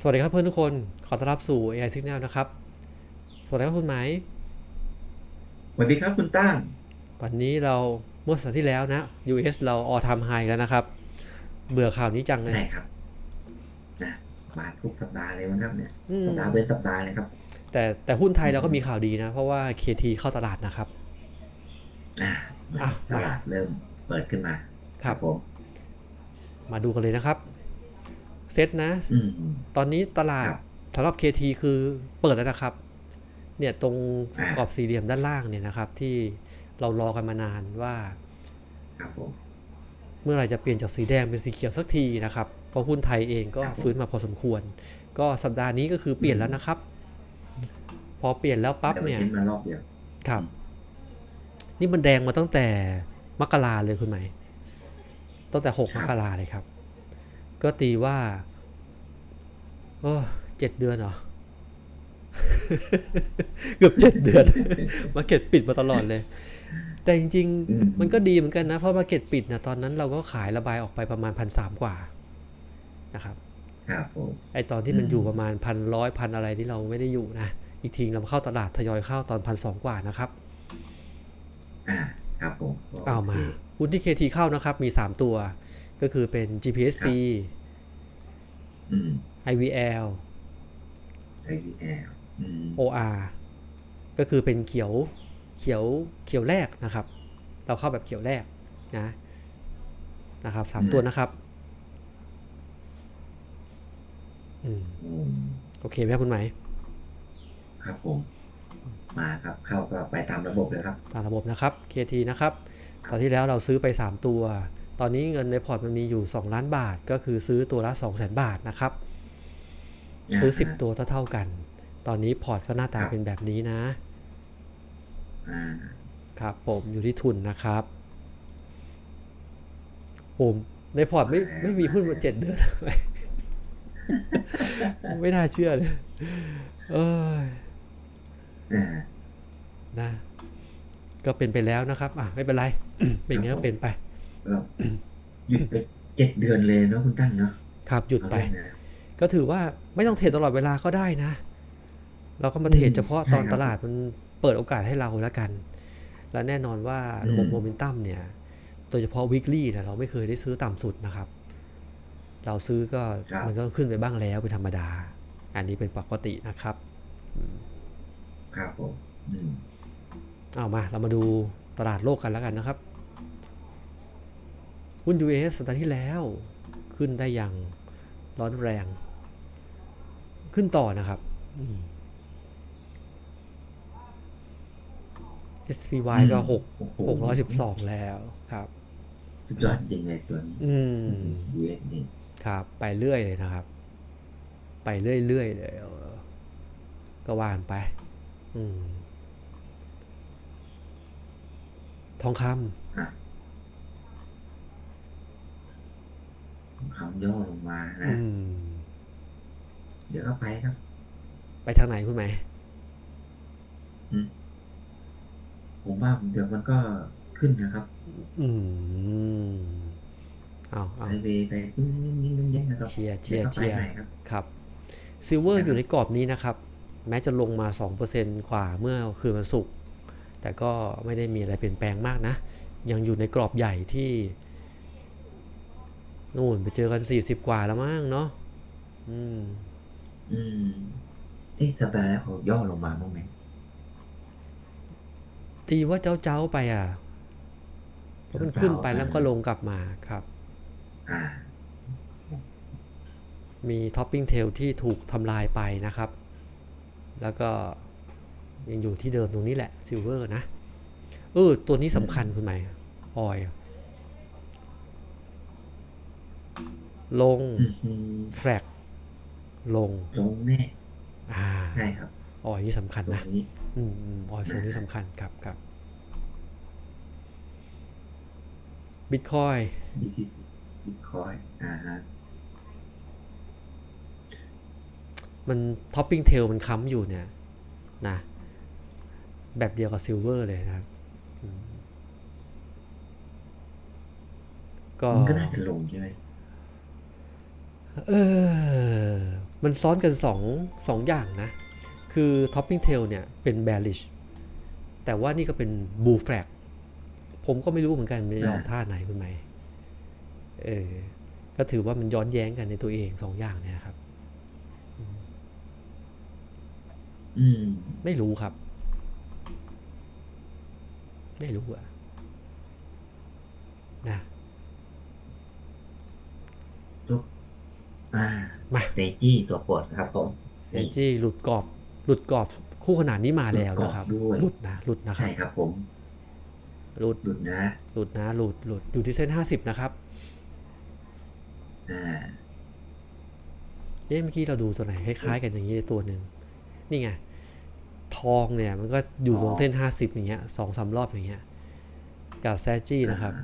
สวัสดีครับเพื่อนทุกคน ขอต้อนรับสู่ AI Signal นะครับ สวัสดีครับคุณไหม สวัสดีครับคุณตั้ง วันนี้เราเมื่อสัปดาห์ที่แล้วนะ US เรา all time high แล้วนะครับ เบื่อข่าวนี้จังเลย ใช่ครับนะมาทุกสัปดาห์เลยมั้งครับเนี่ยอืมสัปดาห์เป็นสัปดาห์เลยครับ แต่แต่หุ้นไทยเราก็มีข่าวดีนะ เพราะว่า KT เข้าตลาดนะครับ อ่าอะตลาดเริ่มเปิดขึ้นมา ครับผม มาดูกันเลยนะครับ เซตนะอืมตอนนี้ตลาดครับสำหรับ KT คือเปิดแล้วนะครับ เนี่ยตรงอ่ากรอบสี่เหลี่ยมด้านล่างเนี่ยนะครับ ที่เรารอกันมานานว่าครับผมเมื่อไหร่จะเปลี่ยนจากสีแดงเป็นสีเขียวสักทีนะครับเพราะหุ้นไทยเองก็ครับผมฟื้นมาพอสมควร ก็สัปดาห์นี้ก็คือเปลี่ยนแล้วนะครับ พอเปลี่ยนแล้วปั๊บเนี่ยดี๋วมัมารอบเดียวครับ นี่มันแดงมาตั้งแต่มกราเลยคุณไหมตั้งแต่หกครัมบกราเลยครับ ก็ตีว่า โอ้เจ็ดเดือนเหรอ เกือบเจ็ดเดือน มาเก็ตปิดมาตลอดเลย แต่จริงอืมๆมันก็ดีเหมือนกันนะ เพราะมาเก็ตปิดนะตอนนั้นเราก็ขายระบายออกไปประมาณพันสามกว่านะครับครับผมไอตอนที่มันอืมอยู่ประมาณพันร้อยพันอะไรที่เราไม่ได้อยู่นะ อีกทีเราเข้าตลาดทยอยเข้าตอนพันสองกว่านะครับ อ่า ครับผมเอามาโคหุ้นที่ KT เข้านะครับ มี3ตัว ก็คือเป็น GPSC อืม IVL IVL อืม OR ก็คือเป็นเขียวเขียวเขียวแรกนะครับ เราเข้าแบบเขียวแรกนะนะครับสามตัวนะครับอืมอืมโอเคไหมครับคุณไหม ครับผม มาครับเข้าก็ไปตามระบบเลยครับ ตามระบบนะครับ KT นะครับตอนที่แล้วเราซื้อไป 3 ตัว ตอนนี้เงินในพอร์ตมันมีอยู่ 2 ล้านบาท ก็คือซื้อตัวละ 2 0 0 0 0 0 บาทนะครับ ซื้ออ่า10 ตัวเท่าๆกัน ตอนนี้พอร์ตก็หน้าตาครับเป็นแบบนี้นะอ่าครับผมอยู่ที่ทุนนะครับผมในพอร์ตไม่ไม่มีหุ้นมาเจ็ดเดือนไม่น่าเชื่อเลยเอยอ่านะ ก็เป็นไปแล้วนะครับ อะ ไม่เป็นไร เป็นไงก็เป็นไป ก็หยุดไปเจ็ดเดือนเลยเนาะคุณตั้งเนาะครับหยุดไปเอาเล่นนะก็ถือว่าไม่ต้องเทรดตลอดเวลาก็ได้นะ เราก็มาเทรดอืมเฉพาะใช่ตอนครับตลาดมันเปิดโอกาสให้เราแล้วกัน และแน่นอนว่าระบบอืมโมเมนตัมเนี่ยโดยเฉพาะ weekly เนี่ยเราไม่เคยได้ซื้อต่ำสุดนะครับ เราซื้อก็ครับมันก็ขึ้นไปบ้างแล้วเป็นธรรมดา อันนี้เป็นปกตินะครับ ครับผมอืมเอามาเรามาดูตลาดโลกกันแล้วกันนะครับ หุ้น US สัปดาห์ที่แล้ว ขึ้นได้อย่างร้อนแรง ขึ้นต่อนะครับอืม SPY ก็หกโอ้โหหกร้อยสิบสองแล้วครับ สุดยอดจริงเลยตัวนี้ อืม US นี่ครับ ไปเรื่อยเลยนะครับ ไปเรื่อยๆเลยเออก็ว่านไป อืม ทองค อะคำย่อลงมาำนะอืมเดี๋ยวก็ไปครับ ไปทางไหนคุณไหมอืมผมว่าเดี๋ยวมันก็ขึ้นนะครับ อืมเอาไซเอาด์เวย์ไปยิ่งยิ่งยิ่งยิ่งยิ่งนะครับเชียร์เชียร์ดี๋วก็เชียร์ไปใหม่ครับครับซิลเวอร์นะครับอยู่ในกรอบนี้นะครับ แม้จะลงมา 2%กว่าเมื่อคืนวันศุกร์แต่ก็ไม่ได้มีอะไรเปลี่ยนแปลงมากนะ ยังอยู่ในกรอบใหญ่ที่ นู่นไปเจอกัน40กว่าแล้วมั้งเนาะอืม อืมเอ๊ะสัปดาห์แล้วเขาย่อลงมาบ้างไหมตีว่าเจ้าเจ้าๆไปอะเพราะมันขึ้นไปแล้วมันก็ลงกลับมาครับ อ่า มีท็อปปิ้งเทลที่ถูกทำลายไปนะครับ แล้วก็ยังอยู่ที่เดิมตรงนี้แหละซิลเวอร์นะเออตัวนี้สำคัญคุณไหมออย ลงอืมอืมแฟลกลงลงแน่อ่าใช่ครับออยนี่สำคัญตัวนะนี้อืมอืมออยโซนนี้สำคัญครับครับบิตคอยดีที่สุดบิตคอยอ่าฮะมันท็อปปิ้งเทลมันค้ำอยู่เนี่ยนะแบบเดียวกับซิลเวอร์เลยนะครับอืมก็มันก็น่าจะลงใช่ไหม เออ มันซ้อนกัน2องสองอย่างนะ คือ topping tail เนี่ยเป็น bearish แต่ว่านี่ก็เป็น bull flag ผมก็ไม่รู้เหมือนกันมันจะออกท่าไหนคุณไหม เออ ก็ถือว่ามันย้อนแย้งกันในตัวเองสองอย่างเนี่ยครับ อืม ไม่รู้ครับ ไม่รู้อะนะ ทุก อ่ามาเตจี้ตัวโปรดครับผมเซจี้หลุดกรอบ หลุดกรอบคู่ขนาดนี้มาแล้วนะครับหลุดกรอบด้วยหลุดนะหลุดนะครัใช่บครับผมหลุดหลุดนะหลุดนะหลุดหลุดอยู่ที่เส้นห้าสิบนะครับอ่าเอ๊ะเมื่อกี้เราดูตัวไหนคล้ายๆกันอย่างนี้ตัวหนึ่งนี่ไงทองเนี่ยมันก็อยู่ตรงเส้นห้าสิบอย่างเงี้ยสองสามรอบอย่างเงี้ยกับแซจี้นะครับ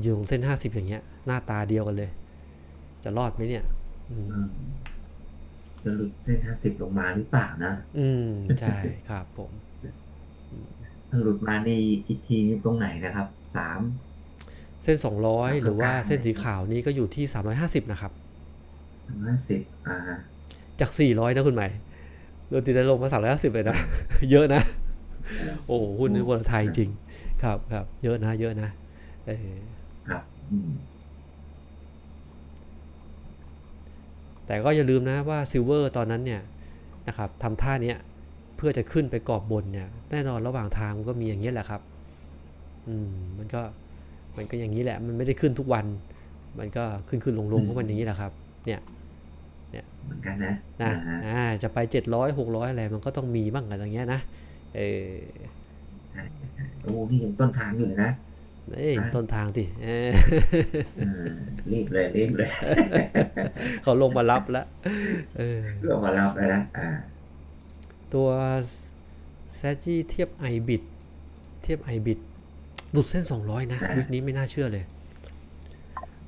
อยู่ตรงเส้นห้าสิบอย่างเงี้ยหน้าตาเดียวกันเลย จะรอดไหมเนี่ยอืมอืม จะหลุดเส้นห้าสิบลงมาหรือเปล่านะ อืม ใช่ครับผมถ้าหลุดมานี่อีกทีนี่ตรงไหนนะครับสามเส้น200ครับหรือว่าครับเส้นสีขาวนี้ก็อยู่ที่350นะครับห้าสิบอ่า จาก400นะคุณหมายเรือตีได้ลงมา350เลยนะ เยอะนะ โอ้โหหุ้นในวันไทยจริง ครับครับ เยอะนะ เยอะนะเออครับ อืม แต่ก็อย่าลืมนะว่าซิลเวอร์ตอนนั้นเนี่ยนะครับทำท่าเนี้ยเพื่อจะขึ้นไปกรอบบนเนี่ยแน่นอนระหว่างทางมันก็มีอย่างนี้ยแหละครับอืมมันก็มันก็อย่างนี้แหละ มันไม่ได้ขึ้นทุกวัน มันก็ขึ้นขึ้นลงลงอืมของมันอย่างนี้แหละครับ เนี่ยเหมือนกันนะนะอ่าฮะอ่าจะไป700 600อะไรมันก็ต้องมีบ้างอะไรอย่างเงี้ยนะเออใช่ใช่โอ้นี่ยังต้นทางอยู่เลยนะ เอ้ยอ่าต้นทางที่เออเออรีบเลยรีบเลย เขาลงมารับแล้วเออเรื่องมารับแล้วนะอ่าตัวแซจีเทียบ i b i t เทียบ i b i t หลุดเส้น 200 นะอ่าวิกนี้ไม่น่าเชื่อเลย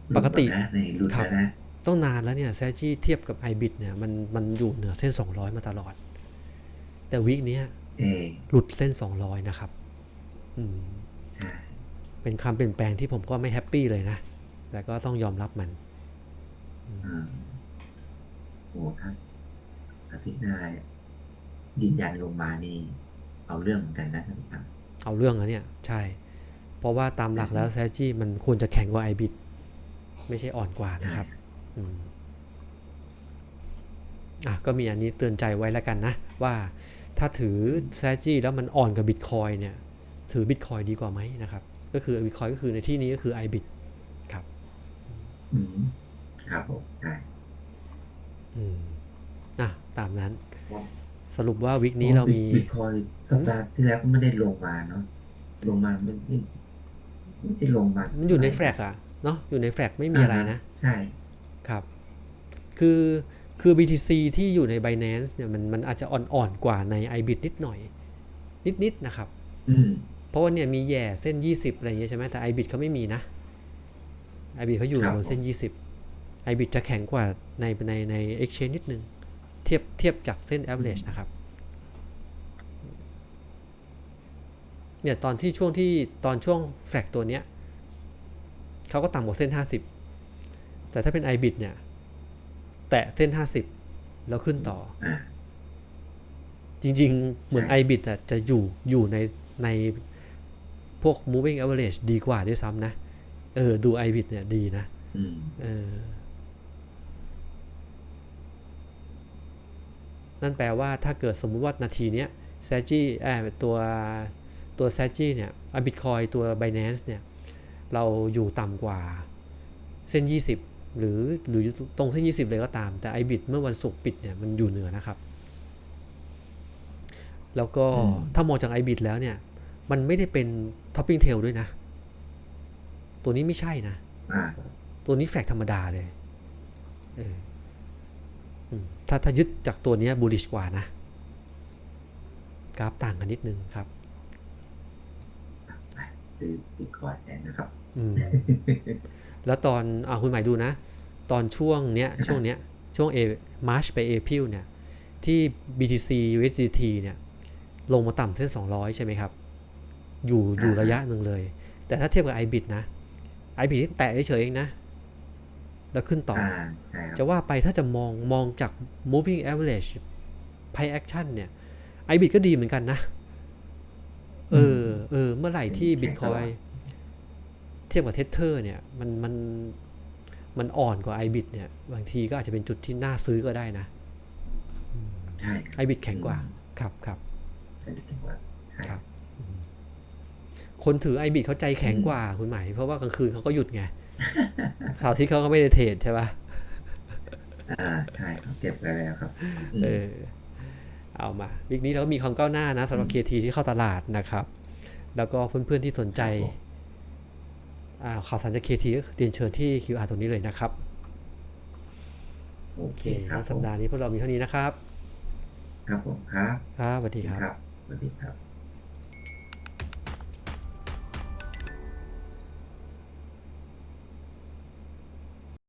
หลุดปกตินะนี่หลุดครับแล้วนะต้องนานแล้วเนี่ยแซจีเทียบกับ i b i t เนี่ยมันมันอยู่เหนือเส้น 200 มาตลอด แต่วิกเนี้ยเออหลุดเส้น 200 นะครับ อืมใช่ เป็นคำเปลี่ยนแปลงที่ผมก็ไม่แฮปปี้เลยนะ แต่ก็ต้องยอมรับมันอืมโอ้ถ้าอาทิตย์หน้ายืนยันลงมานี่ เอาเรื่องเหมือนกันนะท่านผู้ชมเอาเรื่องแล้วเนี่ย ใช่ เพราะว่าตามหลักแล้วแซจีมันควรจะแข็งกว่า i b i t ไม่ใช่อ่อนกว่านะครับอืมอะก็มีอันนี้เตือนใจไว้แล้วกันนะ ว่าถ้าถือแซจีแล้วมันอ่อนกับบิตคอยเนี่ย ถือบิตคอยดีกว่าไหมนะครับ ก็คือบิตคอยก็คือในที่นี้ก็คือ iBit ครับอืมครับผมใช่อืมอะตามนั้น สรุปว่าวิกนี้เรามีบิตคอยสัปดาห์ที่แล้วก็ไม่ได้ลงมาเนาะลงมาไม่ไม่ไม่ได้ลงมามันอยู่ในแฟลกอะเนาะอยู่ในแฟลกไม่มีอะไรนะ ใช่ครับ คือคือ BTC ที่อยู่ใน Binance เนี่ยมันมันอาจจะอ่อนๆกว่าใน iBit นิดหน่อย นิดๆนะครับ อืม เพราะว่าเนี่ยมีแย่เส้น 20 อะไรอย่างเงี้ยใช่ไหมแต่ iBit เขาไม่มีนะ iBit เขาอยู่บนเส้น 20 iBit จะแข็งกว่าในในใน Exchange นิดนึง เทียบเทียบจากเส้น average นะครับเนี่ยตอนที่ช่วงที่ตอนช่วงแฟลกตัวเนี้ยเขาก็ต่ำกว่าเส้น 50 แต่ถ้าเป็น iBit เนี่ย แตะเส้น 50 แล้วขึ้นต่ออ่าจริง ๆ เหมือนใช่ iBit อะจะอยู่อยู่ในใน พวก moving average ดีกว่าด้วยซ้ำนะ เออ ดู iBit เนี่ยดีนะอืมเออ นั่นแปลว่าถ้าเกิดสมมุติว่านาทีเนี้ยแซจี้เออตัวตัวแซจี้เนี่ยบิตคอยตัว Binance เนี่ย เราอยู่ต่ำกว่าเส้น 20 หรือหรือตรงเส้น 20 เลยก็ตาม แต่ iBit เมื่อวันศุกร์ปิดเนี่ยมันอยู่เหนือนะครับ แล้วก็อืมถ้ามองจาก iBit แล้วเนี่ย มันไม่ได้เป็น topping tail ด้วยนะ ตัวนี้ไม่ใช่นะอ่าตัวนี้แฟกธรรมดาเลยเอออืมถ้าถ้ายึดจากตัวเนี้บูลิชกว่านะ กราฟต่างกันนิดนึงครับไปซื้อบิตคอยน์แทนนะครับอืมแล้วตอนอ่าคุณหมายดูนะ ตอนช่วงเนี้ยช่วงเนี้ยช่วงเอมาร์ชไปเอพิลเนี่ย ที่ BTC USDT เนี่ย ลงมาต่ำเส้น 200 ใช่ไหมครับ อยู่อยู่อ่าฮะระยะหนึ่งเลย แต่ถ้าเทียบกับ iBit นะ iBit ที่แตะเฉยๆเองนะ แล้วขึ้นต่อออ่าใช่ครับจะว่าไปถ้าจะมองมองจาก moving average price action เนี่ย IBIT ก็ดีเหมือนกันนะ เออเออเมื่อไหร่ที่แข็งตลอด Bitcoin เทียบกับเท t เ e อร์เนี่ยมันมันมันอ่อนกว่า IBIT เนี่ย บางทีก็อาจจะเป็นจุดที่น่าซื้อก็ได้นะใช่ IBIT แข็งกว่า ครับครับใช่ถึงว่าใช่ครับอืม คนถือ IBIT เขาใจแข็งกว่าคุณหมาย เพราะว่ากลางคืนเขาก็หยุดไงเสาร์อาที่เขาก็ไม่ได้เทรดใช่ปะอ่าใช่ครับเก็บไปแล้วครับมเออ เอามาวิกนี้เราก็มีความก้าวหน้านะสำหรับ KT ที่เข้าตลาดนะครับ แล้วก็เพื่อนๆที่สนใจครับผมอ่าข่าวสารจาก KT ก็เรียนเชิญที่ QR ตรงนี้เลยนะครับ โอโอเคเคครับงั้นสัปดาห์นี้พวกเรามีเท่านี้นะครับ ครับผมครับ ครับสวัสดีคครับรับสวัสดีครับ